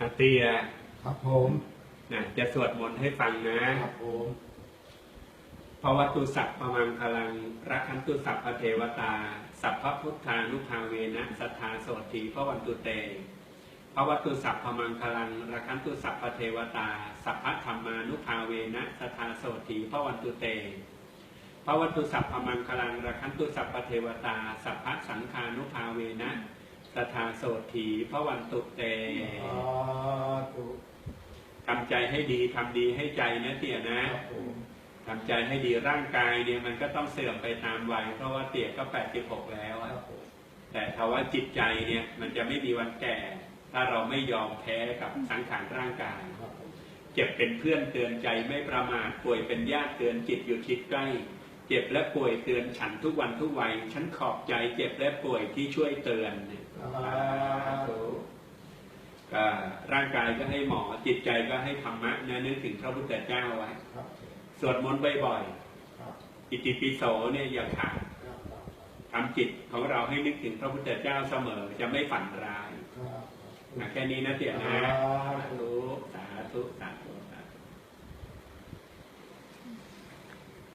อาเตียครับผมนะจะสวดมนต์ให้ฟังนะครับผมเพราะวัตุสัพพมังคลังรักขันตุสัพพเทวตา สัพพพุทธานุภาเวนะสัทธาโสตีพระวันตุเตพระวัตุสัพพมังคลังรักขันตุสัพพเทวตา สัพพธรรมานุภาเวนะสัทธาโสตีพระวันตุเตพระวัตุสัพพมังคลังรักขันตุสัพพเทวตา สัพพสังฆานุภาเวนะสัทธาโสตีพระวันตุเตสาธุทำ ใจให้ดีทำดีให้ใจนะเตี่ยนะครับผมทำใจให้ดีร่างกายเนี่ยมันก็ต้องเสื่อมไปตามวัยเพราะว่าเตี่ยก็86แล้วคอะรับผมแต่ถ้าว่าจิตใจเนี่ยมันจะไม่มีวันแก่ ถ้าเราไม่ยอมแพ้กับสังขารร่างกายครับผมเจ็บเป็นเพื่อนเตือนใจไม่ประมาทป่วยเป็นญาติเตือนจิตอยู่ชิดใกล้เจ็บและป่วยเตือนฉันทุกวันทุกวัยฉันขอบใจเจ็บและป่วยที่ช่วยเตือนเนี่ยสาธุก็ ร่างกายก็ให้หมอจิตใจก็ให้ธรรมะนะนึกถึงพระพุทธเจ้าไว้ครับสวดมนต์บ่อยครับๆอิติปิโสเนี่ยอย่าขาดครับครับทำจิตของเราให้นึกถึงพระพุทธเจ้าเสมอจะไม่ฝันร้ายครับนะแค่นี้นะเตี่ยนะส